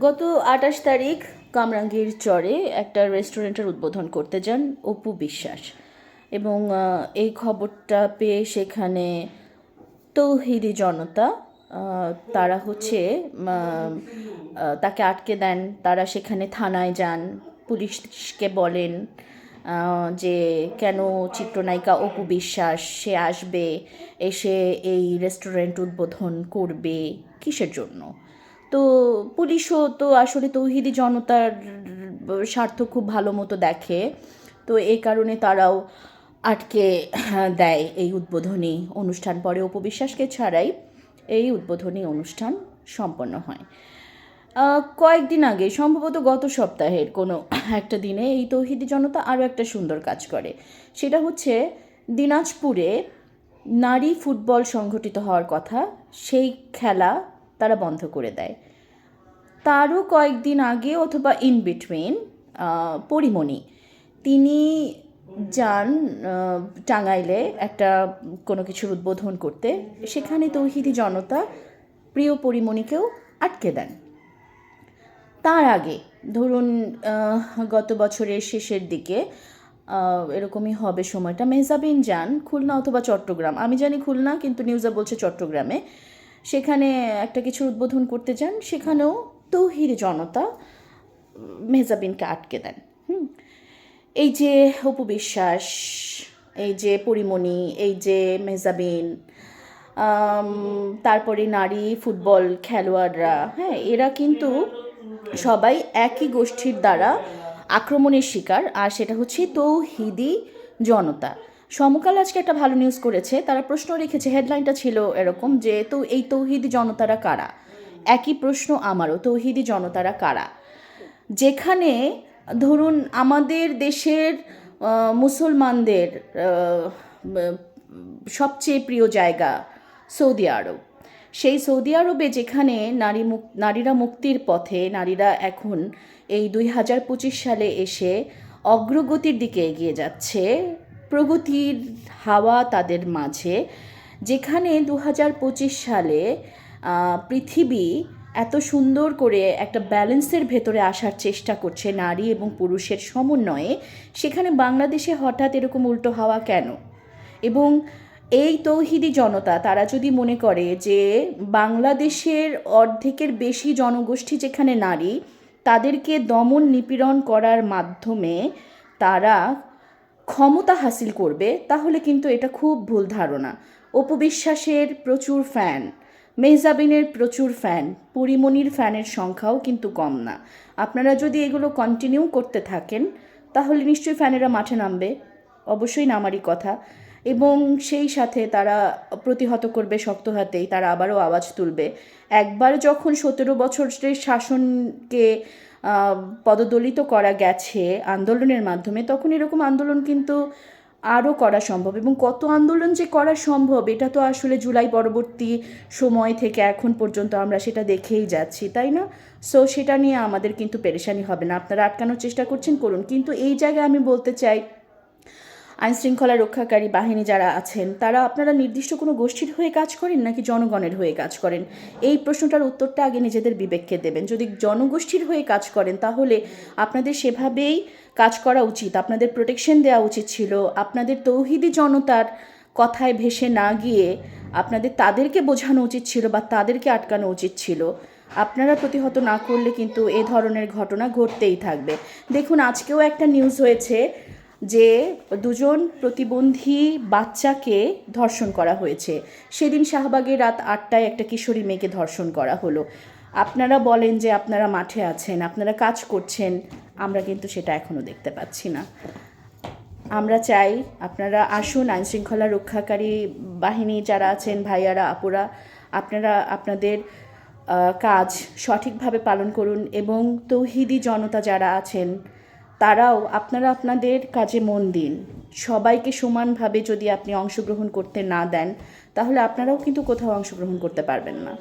গত আঠাশ তারিখ কামরাঙ্গীর চরে একটা রেস্টুরেন্টের উদ্বোধন করতে যান অপু বিশ্বাস। এবং এই খবরটা পেয়ে সেখানে তৌহিদি জনতা তারা হচ্ছে তাকে আটকে দেন। তারা সেখানে থানায় যান। পুলিশকে বলেন যে কেন চিত্রনায়িকা অপু বিশ্বাস, সে আসবে, এসে এই রেস্টুরেন্ট উদ্বোধন করবে কিসের জন্য? তো পুলিশও তো আসলে তৌহিদি জনতার স্বার্থ খুব ভালো মতো দেখে। তো এই কারণে তারাও আটকে দেয় এই উদ্বোধনী অনুষ্ঠান। পরে উপবিশ্বাসকে ছাড়াই এই উদ্বোধনী অনুষ্ঠান সম্পন্ন হয়। কয়েকদিন আগে, সম্ভবত গত সপ্তাহের কোনো একটা দিনে এই তৌহিদি জনতা আরও একটা সুন্দর কাজ করে। সেটা হচ্ছে দিনাজপুরে নারী ফুটবল সংগঠিত হওয়ার কথা। সেই খেলা তারা বন্ধ করে দেয়। তারও কয়েকদিন আগে অথবা ইন বিটুইন পরিমণি, তিনি যান টাঙ্গাইলে একটা কোনো কিছুর উদ্বোধন করতে। সেখানে তৌহিদি জনতা প্রিয় পরিমণিকেও আটকে দেন। তার আগে, ধরুন গত বছরের শেষের দিকে এরকমই হবে সময়টা। মেহজাবিন যান খুলনা অথবা চট্টগ্রাম। আমি জানি খুলনা, কিন্তু নিউজে বলছে চট্টগ্রামে। সেখানে একটা কিছুর উদ্বোধন করতে যান, সেখানেও তৌহির জনতা মেহজাবিনকে আটকে দেন। হুম? এই যে উপবিশ্বাস এই যে পরিমণি, এই যে মেহজাবিন তারপরে নারী ফুটবল খেলোয়াড়রা হ্যাঁ এরা কিন্তু সবাই একই গোষ্ঠীর দ্বারা আক্রমণের শিকার, আর সেটা হচ্ছে তৌহিদি জনতা। সমকাল আজকে একটা ভালো নিউজ করেছে। তারা প্রশ্ন রেখেছে হেডলাইনটা ছিল এরকম যে, তো এই তৌহিদি জনতারা কারা? একই প্রশ্ন আমারও, তৌহিদি জনতারা কারা? যেখানে ধরুন আমাদের দেশের মুসলমানদের সবচেয়ে প্রিয় জায়গা সৌদি আরব। সেই সৌদি আরবে যেখানে নারী মুক, নারীরা মুক্তির পথে, নারীরা এখন এই দুই হাজার পঁচিশ সালে এসে অগ্রগতির দিকে এগিয়ে যাচ্ছে প্রগতির হাওয়া তাদের মাঝে। যেখানে দু হাজার পঁচিশ সালে পৃথিবী এত সুন্দর করে একটা ব্যালেন্সের ভেতরে আসার চেষ্টা করছে নারী এবং পুরুষের সমন্বয়ে, সেখানে বাংলাদেশে হঠাৎ এরকম উল্টো হাওয়া কেন? এবং এই তৌহিদি জনতা, তারা যদি মনে করে যে বাংলাদেশের অর্ধেকের বেশি জনগোষ্ঠী যেখানে নারী, তাদেরকে দমন নিপীড়ন করার মাধ্যমে তারা ক্ষমতা হাসিল করবে, তাহলে কিন্তু এটা খুব ভুল ধারণা। অপবিশ্বাসের প্রচুর ফ্যান মেহজাবিনের প্রচুর ফ্যান পরিমণির ফ্যানের সংখ্যাও কিন্তু কম না। আপনারা যদি এগুলো কন্টিনিউ করতে থাকেন, তাহলে নিশ্চয়ই ফ্যানেরা মাঠে নামবে, অবশ্যই নামারই কথা। এবং সেই সাথে তারা প্রতিহত করবে শক্ত হাতেই, তারা আবারও আওয়াজ তুলবে। একবার যখন সতেরো বছরের শাসনকে পদদলিত করা গেছে আন্দোলনের মাধ্যমে, তখন এরকম আন্দোলন কিন্তু আরও করা সম্ভব। এবং কত আন্দোলন যে করা সম্ভব, এটা তো আসলে জুলাই পরবর্তী সময় থেকে এখন পর্যন্ত আমরা সেটা দেখেই যাচ্ছি, তাই না? সো সেটা নিয়ে আমাদের কিন্তু পেরেশানি হবে না। আপনারা আটকানোর চেষ্টা করছেন, করুন। কিন্তু এই জায়গায় আমি বলতে চাই আইন শৃঙ্খলা রক্ষাকারী বাহিনী যারা আছেন, তারা আপনারা নির্দিষ্ট কোনো গোষ্ঠীর হয়ে কাজ করেন নাকি জনগণের হয়ে কাজ করেন? এই প্রশ্নটার উত্তরটা আগে নিজেদের বিবেককে দেবেন। যদি জনগোষ্ঠীর হয়ে কাজ করেন, তাহলে আপনাদের সেভাবেই কাজ করা উচিত। আপনাদের প্রোটেকশন দেওয়া উচিত ছিল। আপনাদের তৌহিদি জনতার কথায় ভেসে না গিয়ে আপনাদের তাদেরকে বোঝানো উচিত ছিল বা তাদেরকে আটকানো উচিত ছিল। আপনারা প্রতিহত না করলে কিন্তু এ ধরনের ঘটনা ঘটতেই থাকবে। দেখুন, আজকেও একটা নিউজ হয়েছে যে দুজন প্রতিবন্ধী বাচ্চাকে ধর্ষণ করা হয়েছে। সেদিন শাহবাগে রাত আটটায় একটা কিশোরী মেয়েকে ধর্ষণ করা হলো। আপনারা বলেন যে আপনারা মাঠে আছেন, আপনারা কাজ করছেন, আমরা কিন্তু সেটা এখনও দেখতে পাচ্ছি না। আমরা চাই আপনারা আসুন আইন শৃঙ্খলা রক্ষাকারী বাহিনী যারা আছেন, ভাইয়ারা, আপুরা, আপনারা আপনাদের কাজ সঠিকভাবে পালন করুন এবং তৌহিদি জনতা যারা আছেন তারাও আপনারা আপনাদের কাজে মন দিন। সবাইকে সমানভাবে যদি আপনি অংশগ্রহণ করতে না দেন, তাহলে আপনারাও কিন্তু কোথাও অংশগ্রহণ করতে পারবেন না।